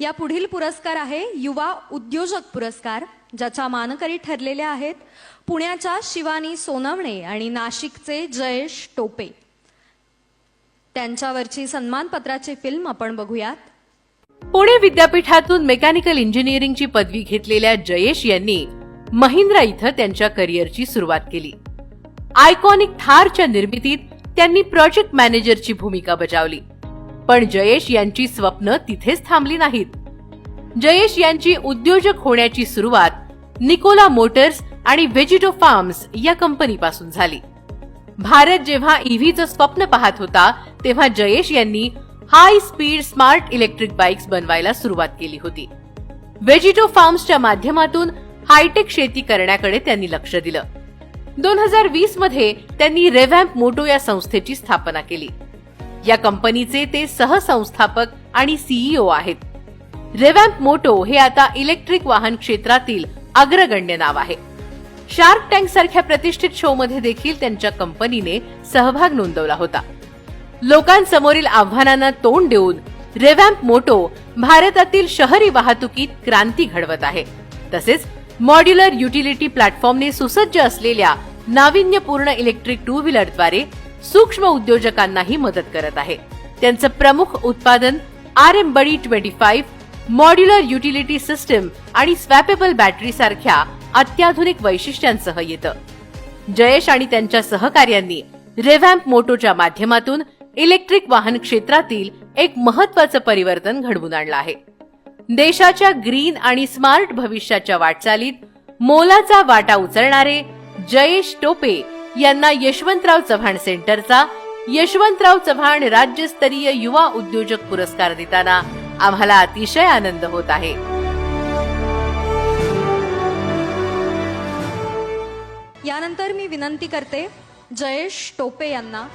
या पुढील पुरस्कार आहे युवा उद्योजक पुरस्कार ज्याच्या मानकरी ठरलेल्या आहेत पुण्याच्या शिवानी सोनवणे आणि नाशिकचे जयेश टोपे. त्यांच्यावरची सन्मानपत्राची फिल्म आपण बघूयात. पुणे विद्यापीठातून मेकॅनिकल इंजिनिअरिंगची पदवी घेतलेल्या जयेश यांनी महिंद्रा इथं त्यांच्या करिअरची सुरुवात केली. आयकॉनिक थारच्या निर्मितीत त्यांनी प्रोजेक्ट मॅनेजरची भूमिका बजावली. पण जयेश यांची स्वप्न तिथेच थांबली नाहीत. जयेश यांची उद्योजक होण्याची सुरुवात निकोला मोटर्स आणि व्हेजिटो फार्म्स या कंपनीपासून झाली. भारत जेव्हा ईव्हीचं स्वप्न पाहत होता तेव्हा जयेश यांनी high speed smart electric bikes बनवायला सुरुवात केली होती. व्हेजिटो फार्म्सच्या माध्यमातून हायटेक शेती करण्याकडे त्यांनी लक्ष दिलं. दोन हजार वीसमध्ये त्यांनी रेव्हॅम्प मोटो या संस्थेची स्थापना केली. या कंपनीचे ते सहसंस्थापक आणि सीईओ आहेत. रेव्हॅम्प मोटो हे आता इलेक्ट्रिक वाहन क्षेत्रातील अग्रगण्य नाव आहे. शार्क टँक सारख्या प्रतिष्ठित शो मध्ये देखील त्यांच्या कंपनीने सहभाग नोंदवला होता. लोकांसमोरील आव्हानांना तोंड देऊन रेव्हॅम्प मोटो भारतातील शहरी वाहतुकीत क्रांती घडवत आहे. तसेच मॉड्युलर युटिलिटी प्लॅटफॉर्मने सुसज्ज असलेल्या नाविन्यपूर्ण इलेक्ट्रिक टू व्हीलरद्वारे सूक्ष्म उद्योजकांनाही मदत करत आहे. त्यांचं प्रमुख उत्पादन R M buddy twenty five modular utility system आणि स्वॅपेबल बॅटरी सारख्या अत्याधुनिक वैशिष्ट्यांसह येतं. जयेश आणि त्यांच्या सहकार्यांनी रेव्हॅम्प मोटोच्या माध्यमातून इलेक्ट्रिक वाहन क्षेत्रातील एक महत्वाचं परिवर्तन घडवून आणलं आहे. देशाच्या ग्रीन आणि स्मार्ट भविष्याच्या वाटचालीत मोलाचा वाटा उचलणारे जयेश टोपे यांना यशवंतराव चव्हाण सेंटरचा यशवंतराव चव्हाण राज्यस्तरीय युवा उद्योजक पुरस्कार देताना आम्हाला अतिशय आनंद होत आहे. यानंतर मी विनंती करते जयेश टोपे यांना.